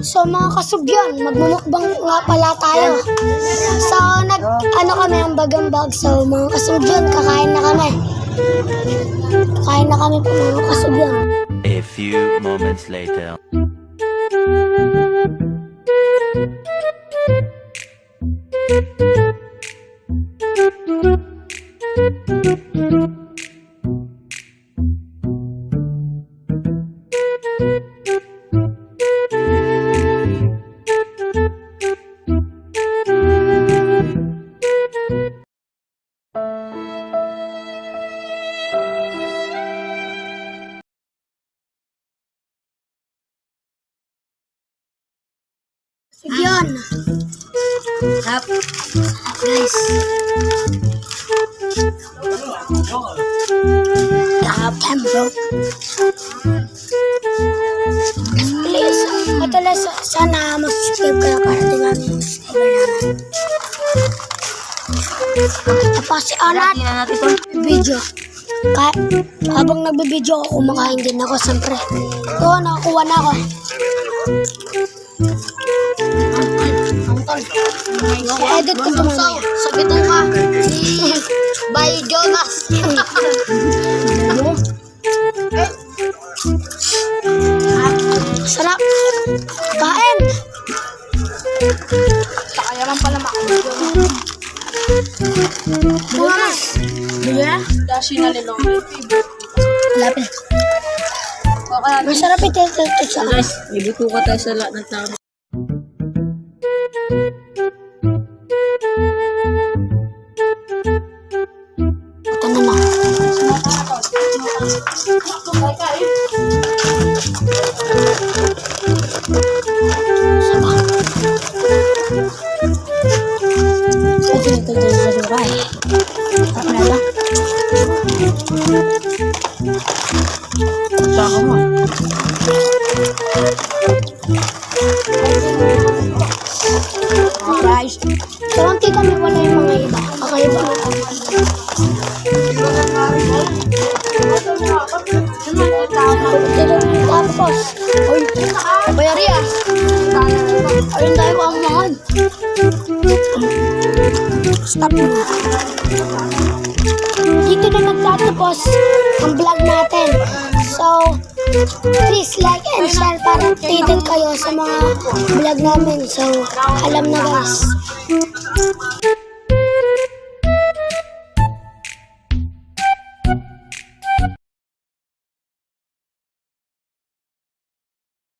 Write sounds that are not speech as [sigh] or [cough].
So mga kasubyan, magmumukbang nga pala tayo. So nag, ano kami, ang bagambag. So mga kasubyan, kakain na kami. Kakain na kami po mga kasubyan. A few moments later. Subyan. Hap. Guys. Tapos bro. Please, matulas sana mag-subscribe kayo para tingnan yung subscriber namin. Tapos ito. video. Ka habang nagbibideo ako, kumakain din ako, siyempre. Ito, nakakuha na ako. I-edit ko ito mamaya. Sabi ko ka. [laughs] By Jonas. Sarap! Kain! Kaya lang pala makakita. Bukas! Diba? Dashi na lilong. Lapit. Masarap ito sa Guys, ibuto ka tayo sa lahat ng tao. Hindi kami wala yung mga iba. Kakaiba. Tapos, uy, Bayari ah. ayun tayo ko ang mga. Stop mo. Dito na nagtatapos ang vlog natin. So, please like and share para updated kayo sa mga vlog namin. So, alam na guys.